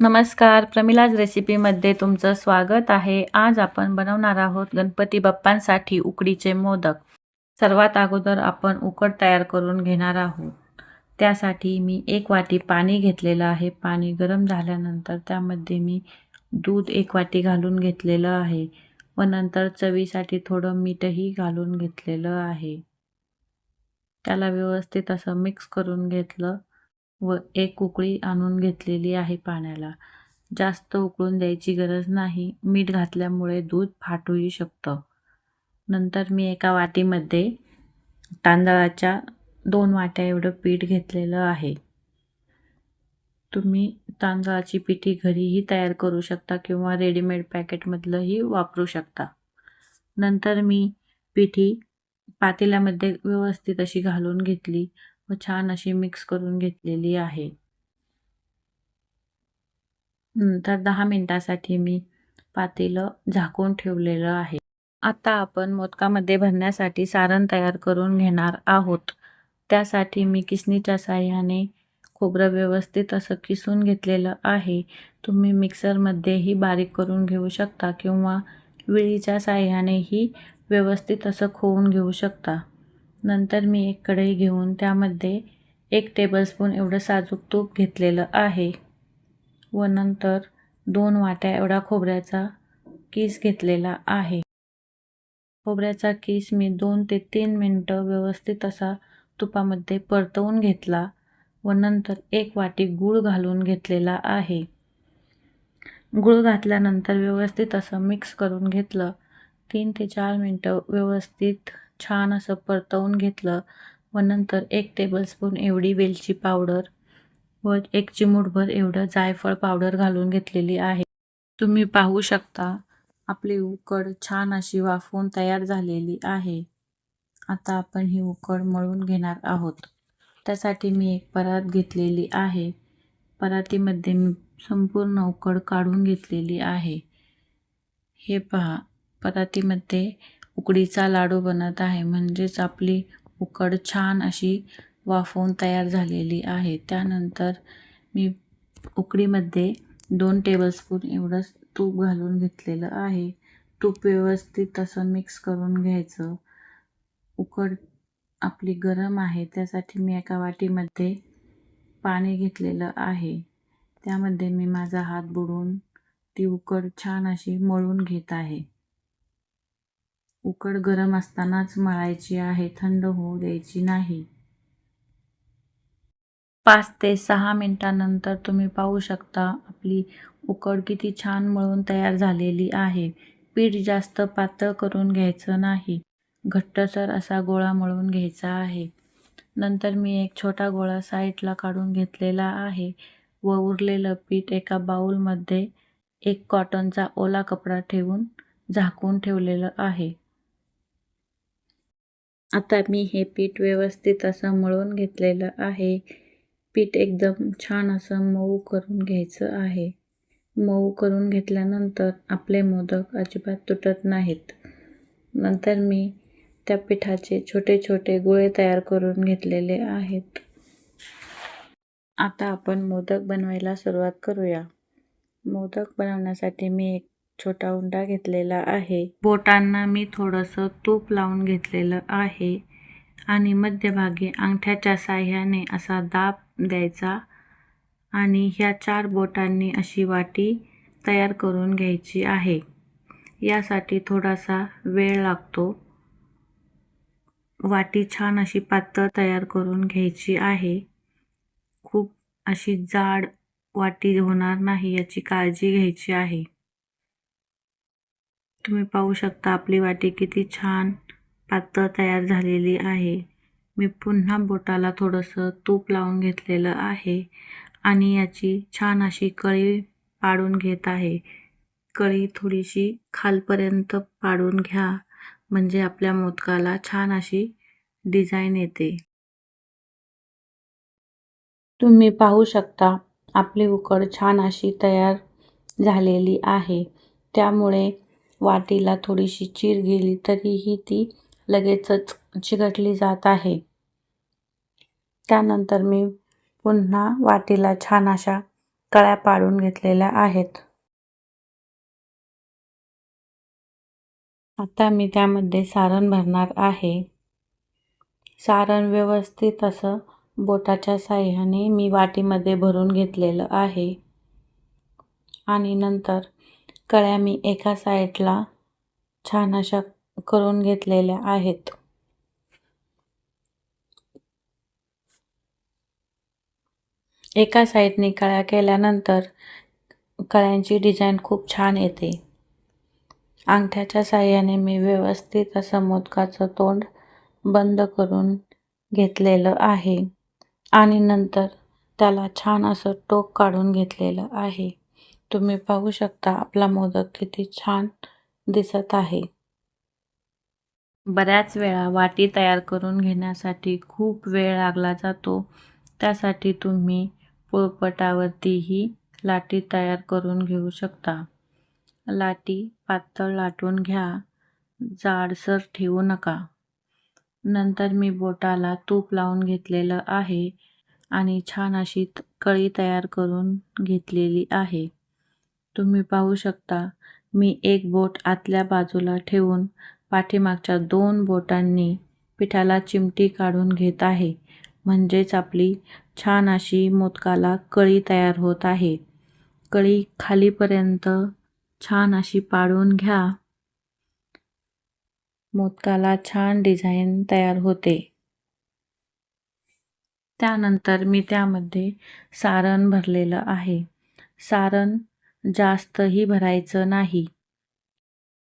नमस्कार प्रमिलाज रेसिपीमध्ये तुमचं स्वागत आहे. आज आपण बनवणार आहोत गणपती बाप्पांसाठी उकडीचे मोदक. सर्वात अगोदर आपण उकड तयार करून घेणार आहोत. त्यासाठी मी एक वाटी पाणी घेतलेलं आहे. पाणी गरम झाल्यानंतर त्यामध्ये मी दूध एक वाटी घालून घेतलेलं आहे व नंतर चवीसाठी थोडं मीठही घालून घेतलेलं आहे. त्याला व्यवस्थित असं मिक्स करून घेतलं. व एक उकळी आणून घेतलेली आहे पाण्याला. जास्त उकळून द्यायची गरज नाही. मीठ घातल्यामुळे दूध फाटूही शकतं. नंतर मी एका वाटीमध्ये तांदळाच्या दोन वाट्या एवढं पीठ घेतलेलं आहे. तुम्ही तांदळाची पिठी घरीही तयार करू शकता किंवा रेडीमेड पॅकेटमधलंही वापरू शकता. नंतर मी पिठी पातेल्यामध्ये व्यवस्थित अशी घालून घेतली. व छान अशी मिक्स करून घेतलेली आहे. नंतर दहा मिनटासाठी मी पातेलं झाकून ठेवलेलं आहे. आता आपण मोदकामध्ये भरण्यासाठी सारण तयार करून घेणार आहोत. त्यासाठी मी किसणीच्या साह्याने खोबरं व्यवस्थित असं किसून घेतलेलं आहे. तुम्ही मिक्सरमध्येही बारीक करून घेऊ शकता किंवा विळीच्या साह्यानेही व्यवस्थित असं खोवून घेऊ शकता. नंतर मी एक कढई घेऊन त्यामध्ये एक टेबलस्पून एवढं साजूक तूप घेतलेलं आहे. व नंतर दोन वाट्या एवढा खोबऱ्याचा किस घेतलेला आहे. खोबऱ्याचा किस मी दोन ते तीन मिनटं व्यवस्थित असा तुपामध्ये परतवून घेतला व नंतर एक वाटी गूळ घालून घेतलेला आहे. गूळ घातल्यानंतर व्यवस्थित असं मिक्स करून घेतलं. तीन ते चार मिनटं व्यवस्थित छान असं परतवून घेतलं व नंतर एक टेबलस्पून एवढी वेलची पावडर व एक चिमूटभर एवढं जायफळ पावडर घालून घेतलेली आहे. तुम्ही पाहू शकता आपली उकड छान अशी वाफवून तयार झालेली आहे. आता आपण ही उकड मळून घेणार आहोत. त्यासाठी मी एक परात घेतलेली आहे. परातीमध्ये मी संपूर्ण उकड काढून घेतलेली आहे. हे पहा परातीमध्ये उकडीचा लाडू बनत आहे. म्हणजेच आपली उकड छान अशी वाफवून तयार झालेली आहे. त्यानंतर मी उकडीमध्ये दोन टेबलस्पून एवढंच तूप घालून घेतलेलं आहे. तूप व्यवस्थित असं मिक्स करून घ्यायचं. उकड आपली गरम आहे. त्यासाठी मी एका वाटीमध्ये पाणी घेतलेलं आहे. त्यामध्ये मी माझा हात बुडून ती उकड छान अशी मळून घेत आहे. उकड गरम असतानाच मळायची आहे थंड होऊ द्यायची नाही. पाच ते सहा मिनटानंतर तुम्ही पाहू शकता आपली उकड किती छान मळून तयार झालेली आहे. पीठ जास्त पातळ करून घ्यायचं नाही. घट्टसर असा गोळा मळून घ्यायचा आहे. नंतर मी एक छोटा गोळा साईडला काढून घेतलेला आहे व उरलेलं पीठ एका बाऊलमध्ये एक कॉटनचा ओला कपडा ठेवून झाकून ठेवलेलं आहे. आता मी हे पीठ व्यवस्थित असं मळून घेतलेलं आहे. पीठ एकदम छान असं मऊ करून घ्यायचं आहे. मऊ करून घेतल्यानंतर आपले मोदक अजिबात तुटत नाहीत. नंतर मी त्या पिठाचे छोटे छोटे गुळे तयार करून घेतलेले आहेत. आता आपण मोदक बनवायला सुरुवात करूया. मोदक बनवण्यासाठी मी एक छोटा उंडा घेतलेला आहे. बोटांना मी थोडंसं तूप लावून घेतलेलं आहे आणि मध्यभागी अंगठ्याच्या साह्याने असा दाब द्यायचा आणि ह्या चार बोटांनी अशी वाटी तयार करून घ्यायची आहे. यासाठी थोडासा वेळ लागतो. वाटी छान अशी पातळ तयार करून घ्यायची आहे. खूप अशी जाड वाटी होणार नाही याची काळजी घ्यायची आहे. तुम्ही पाहू शकता आपली वाटी किती छान पातळ तयार झालेली आहे. मी पुन्हा बोटाला थोडंसं तूप लावून घेतलेलं आहे आणि याची छान अशी कळी पाडून घेत आहे. कळी थोडीशी खालपर्यंत पाडून घ्या म्हणजे आपल्या मोदकाला छान अशी डिझाईन येते. तुम्ही पाहू शकता आपली उकड छान अशी तयार झालेली आहे. त्यामुळे वाटीला थोडीशी चीर गेली तरीही ती लगेचच चिकटली जात आहे. त्यानंतर मी पुन्हा वाटीला छान अशा कळ्या पाडून घेतलेल्या आहेत. आता मी त्यामध्ये सारण भरणार आहे. सारण व्यवस्थित असं बोटाच्या साह्याने मी वाटीमध्ये भरून घेतलेलं आहे. आणि नंतर कळ्या मी एका साईडला छान अशा करून घेतलेल्या आहेत. एका साईडने कळ्या केल्यानंतर कळ्यांची डिझाईन खूप छान येते. अंगठ्याच्या साह्याने मी व्यवस्थित असं मोदकाचं तोंड बंद करून घेतलेलं आहे आणि नंतर त्याला छान असं टोक काढून घेतलेलं आहे. तुम्ही पाहू शकता आपला मोदक किती छान दिसत आहे. बऱ्याच वेळा वाटी तयार करून घेण्यासाठी खूप वेळ लागला जातो. त्यासाठी तुम्ही पोळपटावरतीही लाटी तयार करून घेऊ शकता. लाटी पातळ लाटून घ्या. जाडसर ठेवू नका. नंतर मी बोटाला तूप लावून घेतलेलं आहे आणि छान अशी कळी तयार करून घेतलेली आहे. तुम्ही पाहू शकता मी एक बोट आतल्या बाजूला ठेवून पाठीमागच्या दोन बोटांनी पिठाला चिमटी काढून घेत आहे. म्हणजेच आपली छान अशी मोदकाला कळी तयार होत आहे. कळी खालीपर्यंत छान अशी पाडून घ्या. मोदकाला छान डिझाईन तयार होते. त्यानंतर मी त्यामध्ये सारण भरलेलं आहे. सारण जास्तही भरायचं नाही.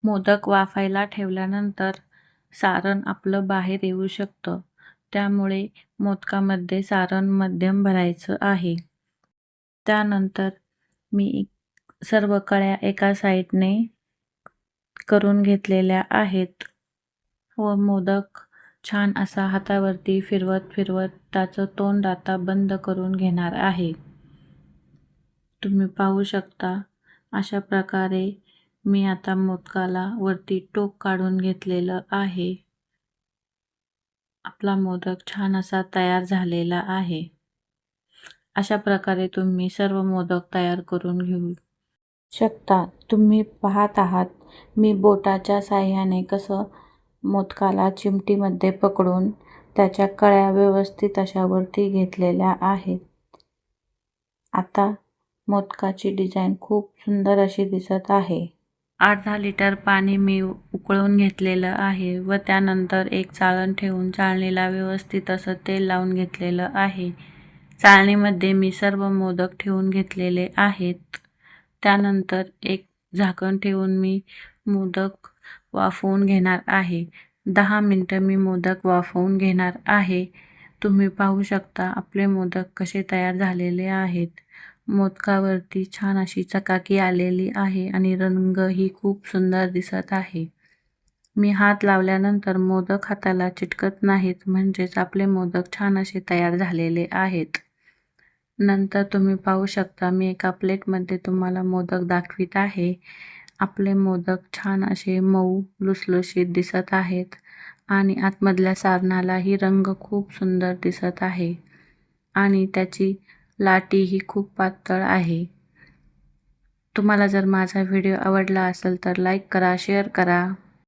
मोदक वाफायला ठेवल्यानंतर सारण आपलं बाहेर येऊ शकतं. त्यामुळे मोदकामध्ये सारण मध्यम भरायचं आहे. त्यानंतर मी सर्व कळ्या एका साईडने करून घेतलेल्या आहेत व मोदक छान असा हातावरती फिरवत फिरवत त्याचं तोंड आता बंद करून घेणार आहे. तुम्ही पाहू शकता. अशा प्रकारे मी आता मोदकाला वरती टोक काढून घेतलेलं आहे. आपला मोदक छान असा तयार झालेला आहे. अशा प्रकारे तुम्ही सर्व मोदक तयार करून घेऊ शकता. तुम्ही पाहत आहात मी बोटाच्या साह्याने कसं मोदकाला चिमटीमध्ये पकडून त्याच्या कळ्या व्यवस्थित अशावरती घेतलेल्या आहेत. आता मोदकाची डिझाईन खूप सुंदर अशी दिसत आहे. आठ दहा लिटर पाणी मी उकळून घेतलेलं आहे व त्यानंतर एक चाळण ठेवून चाळणीला व्यवस्थित असं तेल लावून घेतलेलं आहे. चाळणीमध्ये मी सर्व मोदक ठेवून घेतलेले आहेत. त्यानंतर एक झाकण ठेवून मी मोदक वाफवून घेणार आहे. दहा मिनटं मी मोदक वाफवून घेणार आहे. तुम्ही पाहू शकता आपले मोदक कसे तयार झालेले आहेत. मोदकावरती छान अशी चकाकी आलेली आहे आणि रंगही खूप सुंदर दिसत आहे. मी हात लावल्यानंतर मोदक हाताला चिटकत नाहीत म्हणजेच आपले मोदक छान असे तयार झालेले आहेत. नंतर तुम्ही पाहू शकता मी एका प्लेटमध्ये तुम्हाला मोदक दाखवित आहे. आपले मोदक छान असे मऊ लुसलुशीत दिसत आहेत आणि आतमधल्या सारणालाही रंग खूप सुंदर दिसत आहे. आणि त्याची लाटी ही खूप पातळ आहे. तुम्हाला जर माझा व्हिडिओ आवडला असेल तर लाईक करा शेअर करा.